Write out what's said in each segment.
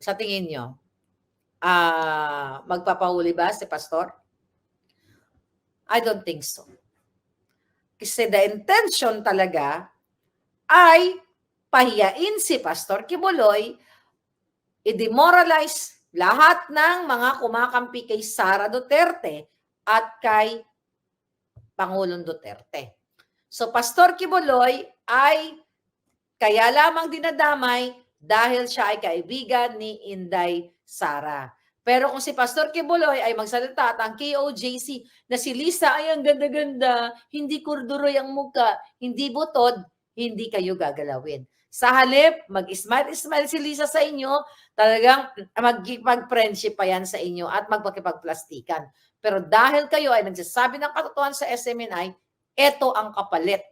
sa tingin nyo, ah magpapahuli ba si Pastor? I don't think so. Kasi the intention talaga ay pahiyain si Pastor Kibuloy, i-demoralize lahat ng mga kumakampi kay Sara Duterte at kay Pangulong Duterte. So Pastor Kibuloy ay kaya lamang dinadamay dahil siya ay kaibigan ni Inday Sara. Pero kung si Pastor Kibuloy ay magsalita at ang KOJC na si Lisa ay ang ganda-ganda, hindi kurduroy ang muka, hindi butod, hindi kayo gagalawin. Sa halip, mag-smile-smile si Lisa sa inyo, talagang magkipag-friendship pa yan sa inyo at magpakipagplastikan. Pero dahil kayo ay nagsasabi ng katotohanan sa SMNI, ito ang kapalit.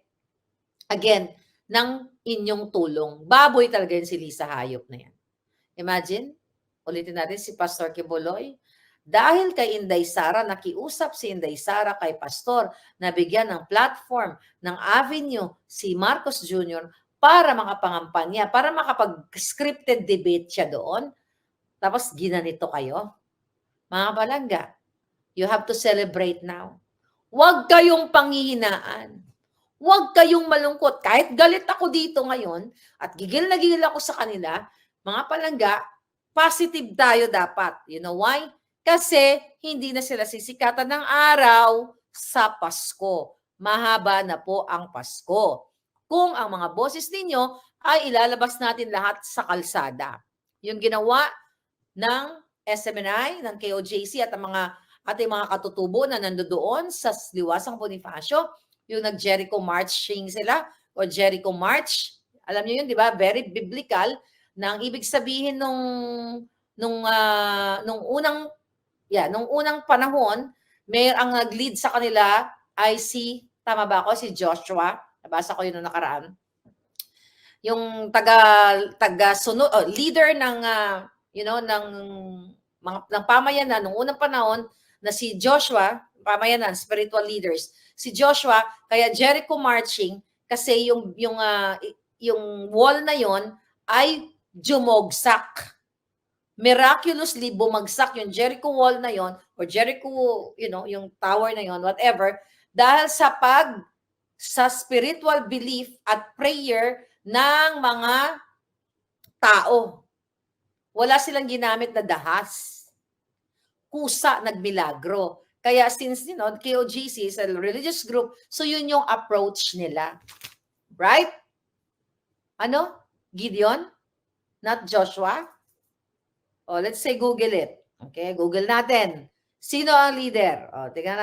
Again, ng inyong tulong. Baboy talaga yun si Lisa Hayop na yan. Imagine, ulitin natin si Pastor Kibuloy. Dahil kay Inday Sara, nakiusap si Inday Sara kay Pastor na bigyan ng platform, ng avenue si Marcos Jr. para makapangampanya, para makapag-scripted debate siya doon. Tapos ginanito kayo. Mga palangga, you have to celebrate now. Huwag kayong panghihinaan. Huwag kayong malungkot. Kahit galit ako dito ngayon at gigil na gigil ako sa kanila, mga palangga, positive tayo dapat. You know why? Kasi hindi na sila sisikatan ng araw sa Pasko. Mahaba na po ang Pasko. Kung ang mga boses ninyo ay ilalabas natin lahat sa kalsada. Yung ginawa ng SMNI, ng KOJC at ang mga ating mga katutubo na nandoon sa Liwasang Bonifacio, yung nag-Jericho marching sila o Jericho March. Alam niyo yun, di ba? Very biblical na ang ibig sabihin nung nung ah, nung unang yeah, nung unang panahon, may ang nag-lead sa kanila ay si tama ba ako si Joshua. Nabasa ko yun nung nakaraan. Yung taga taga sunod oh, leader ng ah, you know ng mga ng pamayanan nung unang panahon na si Joshua, pamayanan, spiritual leaders. Si Joshua, kaya Jericho marching kasi yung yung i- yung wall na yon ay jumogsak. Miraculously bumagsak yung Jericho wall na yon or Jericho, you know, yung tower na yon, whatever, dahil sa pag sa spiritual belief at prayer ng mga tao. Wala silang ginamit na dahas. Kusa nagmilagro. Kaya since, you know, KOGC is a religious group, so yun yung approach nila. Right? Ano? Gideon? Not Joshua? Oh, let's say Google it. Okay, Google natin. Sino ang leader? Oh, tingnan